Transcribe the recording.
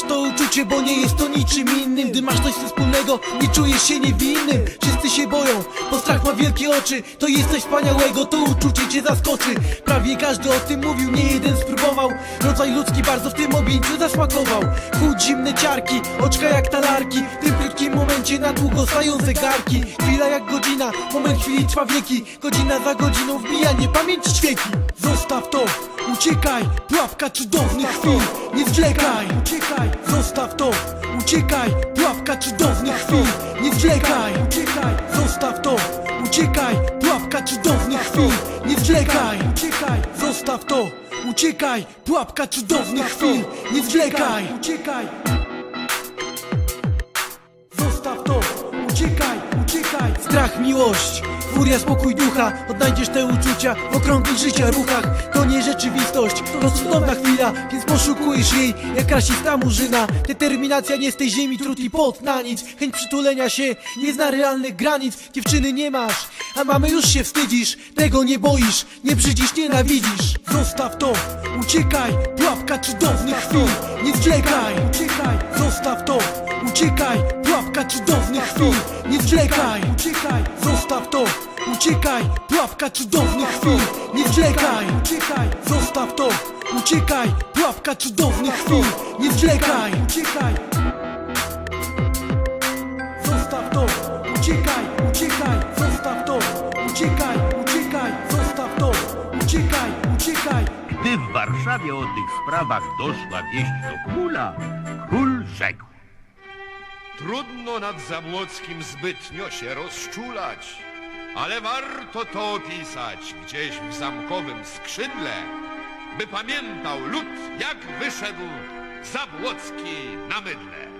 Znasz to uczucie, bo nie jest to niczym innym Gdy masz coś wspólnego, nie czujesz się niewinnym. Wszyscy się boją, bo strach ma wielkie oczy. To jest coś wspaniałego, to uczucie cię zaskoczy. Prawie każdy o tym mówił, nie jeden spróbował. Rodzaj ludzki bardzo w tym objęciu zasmakował. Chód, zimne ciarki, oczka jak talarki. W tym krótkim momencie na długo stają zegarki. Chwila jak godzina, moment chwili trwa wieki. Godzina za godziną wbijanie pamięci ćwieki Zostaw to, uciekaj, pułapka cudownych chwil Nie zwlekaj, uciekaj, zostaw to Uciekaj, pułapka cudownych chwil Nie zwlekaj, uciekaj, zostaw to Uciekaj, pułapka cudownych chwil Nie zwlekaj, uciekaj, zostaw to Uciekaj, pułapka cudownych chwil Nie zwlekaj, uciekaj. Zostaw to, uciekaj, uciekaj. Strach, miłość, furia, spokój ducha. Odnajdziesz te uczucia w okrągłych życia ruchach. To rzeczywistość, to cudowna chwila Więc poszukujesz jej jak rasista murzyna Determinacja nie z tej ziemi, trud i pot na nic. Chęć przytulenia się nie zna realnych granic. Dziewczyny nie masz, a mamy już się wstydzisz. Tego nie boisz, nie brzydzisz, nienawidzisz. Zostaw to, uciekaj, pułapka cudownych chwil. Nie zwlekaj, uciekaj, zostaw to Uciekaj, pułapka cudownych chwil. Nie zwlekaj, uciekaj, zostaw to Uciekaj, pułapka cudownych chwil Nie zwlekaj, uciekaj, zostaw to. Uciekaj, pułapka cudownych chwil Nie zwlekaj, uciekaj. Zostaw to, uciekaj, uciekaj, zostaw to. Uciekaj, uciekaj, zostaw to. Uciekaj, uciekaj. Gdy w Warszawie o tych sprawach doszła wieść do króla, król rzekł. Trudno nad Zabłockim zbytnio się rozczulać, ale warto to opisać gdzieś w zamkowym skrzydle, by pamiętał lud, jak wyszedł Zabłocki na mydle.